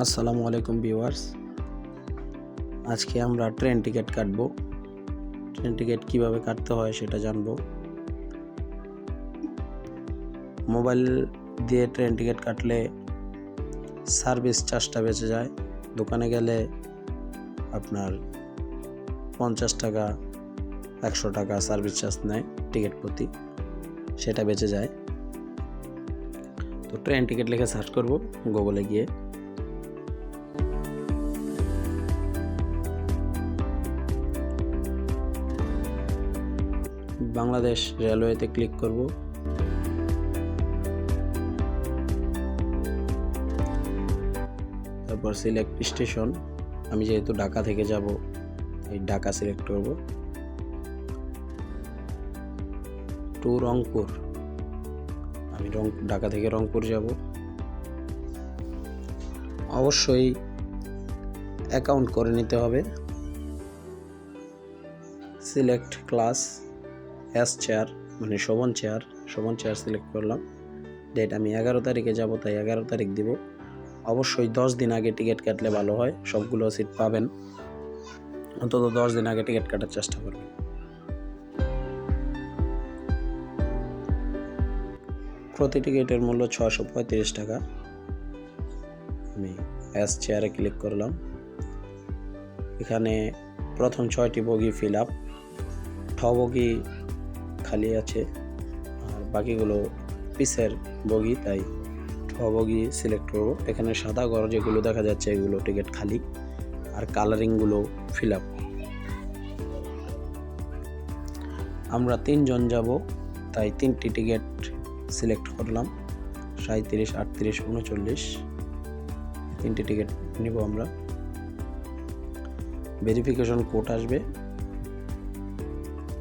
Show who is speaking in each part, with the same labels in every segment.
Speaker 1: আসসালামু আলাইকুম ভিউয়ার্স। আজকে আমরা ট্রেন টিকিট কাটব। ট্রেন টিকিট কীভাবে কাটতে হয় সেটা জানব। মোবাইল দিয়ে ট্রেন টিকিট কাটলে সার্ভিস চার্জটা বেঁচে যায়। দোকানে গেলে আপনার পঞ্চাশ টাকা, একশো টাকা সার্ভিস চার্জ নেয় টিকিট প্রতি। সেটা বেঁচে যায়। তো ট্রেন টিকিট লিখে সার্চ করব গুগলে গিয়ে। বাংলাদেশ রেলওয়েতে ক্লিক করব। তারপর সিলেক্ট স্টেশন আমি যেহেতু ঢাকা থেকে যাব, এই ঢাকা সিলেক্ট করব। টু রংপুর। আমি রং, ঢাকা থেকে রংপুর যাব। অবশ্যই অ্যাকাউন্ট করে নিতে হবে। সিলেক্ট ক্লাস এস চেয়ার মানে শোভন চেয়ার শোভন চেয়ার সিলেক্ট করলাম। ডেট আমি এগারো তারিখে যাব, তাই এগারো তারিখ দিব। অবশ্যই দশ দিন আগে টিকিট কাটলে ভালো হয়, সবগুলো সিট পাবেন। অন্তত দশ দিন আগে টিকিট কাটার চেষ্টা করবেন। প্রতি টিকিটের মূল্য ছশো পঁয়ত্রিশ টাকা। আমি এস চেয়ারে ক্লিক করলাম। এখানে প্রথম ছয়টি বগি ফিল আপ ঠ বগি খালি আছে। আর বাকিগুলো পিসের বগি, তাই ঠ বগি সিলেক্ট করব। এখানে সাদা ঘর যেগুলো দেখা যাচ্ছে, এগুলো টিকিট খালি। আর কালারিংগুলো ফিল আপ আমরা তিনজন যাব, তাই তিনটি টিকিট সিলেক্ট করলাম। সাঁত্রিশ আটত্রিশ, উনচল্লিশ। তিনটি টিকিট নিব আমরা। ভেরিফিকেশন কোড আসবে।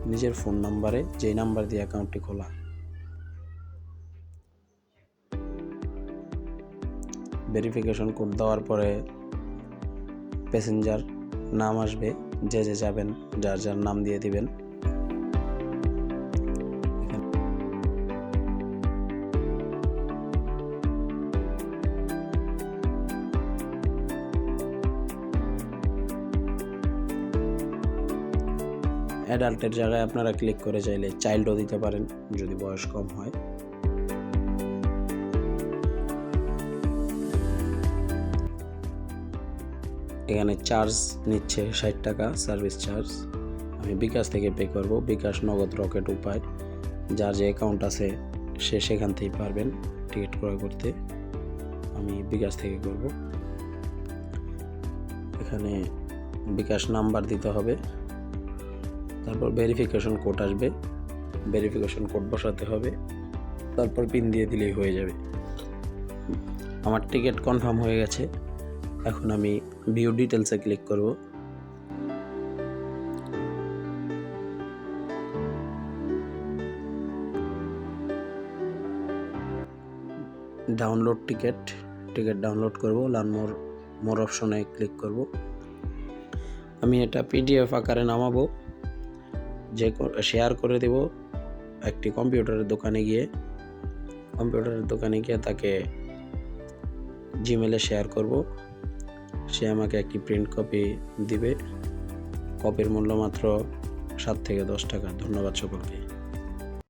Speaker 1: নিজের ফোন নাম্বারে যেই নাম্বার দিয়ে অ্যাকাউন্টটি খোলা। ভেরিফিকেশন কোড দেওয়ার পরে প্যাসেঞ্জার নাম আসবে, যে যে যাবেন, যার যার নাম দিয়ে দিবেন। অ্যাডাল্টের জায়গায় আপনারা ক্লিক করে চাইলে চাইল্ডও দিতে পারেন, যদি বয়স কম হয়। এখানে চার্জ নিচ্ছে ষাট টাকা সার্ভিস চার্জ আমি বিকাশ থেকে পে করব। বিকাশ নগদ রকেট উপায়। যার যে অ্যাকাউন্ট আছে, সে সেখান থেকেই পারবেন টিকিট ক্রয় করতে। আমি বিকাশ থেকে করব। এখানে বিকাশ নাম্বার দিতে হবে। তারপর ভেরিফিকেশন কোড আসবে। ভেরিফিকেশন কোড বসাতে হবে। তারপর পিন দিয়ে দিলেই হয়ে যাবে। আমার টিকিট কনফার্ম হয়ে গেছে। এখন আমি ভিউ ডিটেলসে ক্লিক করব। ডাউনলোড টিকিট টিকিট ডাউনলোড করব। লার্ন মোর মোর অপশনে ক্লিক করব। আমি এটা পিডিএফ আকারে নামাবো। যে শেয়ার করে দেব একটি কম্পিউটারের দোকানে গিয়ে। কম্পিউটারের দোকানে গিয়ে তাকে জিমেলে শেয়ার করব। সে আমাকে একটি প্রিন্ট কপি দিবে। কপির মূল্য মাত্র সাত থেকে দশ টাকা। ধন্যবাদ সকলকে।